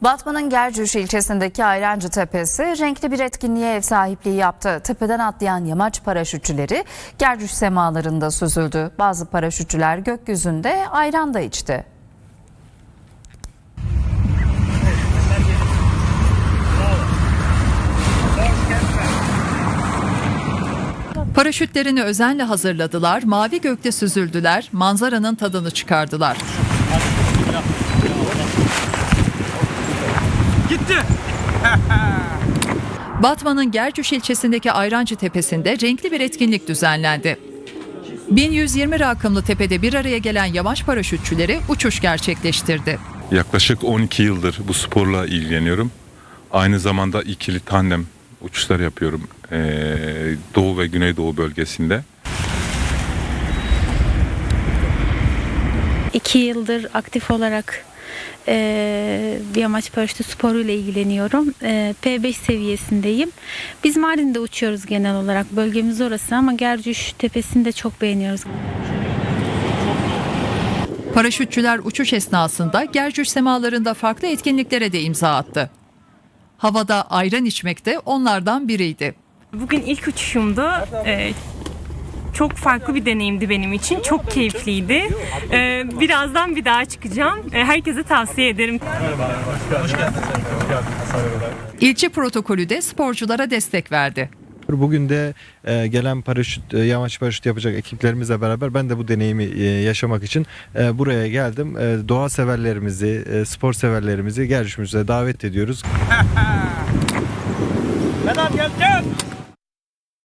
Batman'ın Gercüş ilçesindeki Ayrancı Tepesi renkli bir etkinliğe ev sahipliği yaptı. Tepeden atlayan yamaç paraşütçüleri Gercüş semalarında süzüldü. Bazı paraşütçüler gökyüzünde ayran da içti. Paraşütlerini özenle hazırladılar, mavi gökte süzüldüler, manzaranın tadını çıkardılar. Gitti. Batman'ın Gercüş ilçesindeki Ayrancı Tepesi'nde renkli bir etkinlik düzenlendi. 1120 rakımlı tepede bir araya gelen yamaç paraşütçüleri uçuş gerçekleştirdi. Yaklaşık 12 yıldır bu sporla ilgileniyorum. Aynı zamanda ikili tandem uçuşlar yapıyorum ee, Doğu ve Güneydoğu bölgesinde. İki yıldır aktif olarak eee yamaç paraşütü sporuyla ilgileniyorum. Eee, P5 seviyesindeyim. Biz Mardin'de uçuyoruz genel olarak. Bölgemiz orası ama Gercüş Tepesi'ni de çok beğeniyoruz. Paraşütçüler uçuş esnasında Gercüş semalarında farklı etkinliklere de imza attı. Havada ayran içmek de onlardan biriydi. Bugün ilk uçuşumdu. Ee, çok farklı bir deneyimdi benim için. Çok keyifliydi. Ee, birazdan bir daha çıkacağım. Ee, herkese tavsiye ederim. İlçe protokolü de sporculara destek verdi. Bugün de e, gelen paraşüt, e, yamaç paraşüt yapacak ekiplerimizle beraber ben de bu deneyimi e, yaşamak için e, buraya geldim. E, doğa severlerimizi, e, spor severlerimizi Gerçüşümüze davet ediyoruz. Vedat geleceğim.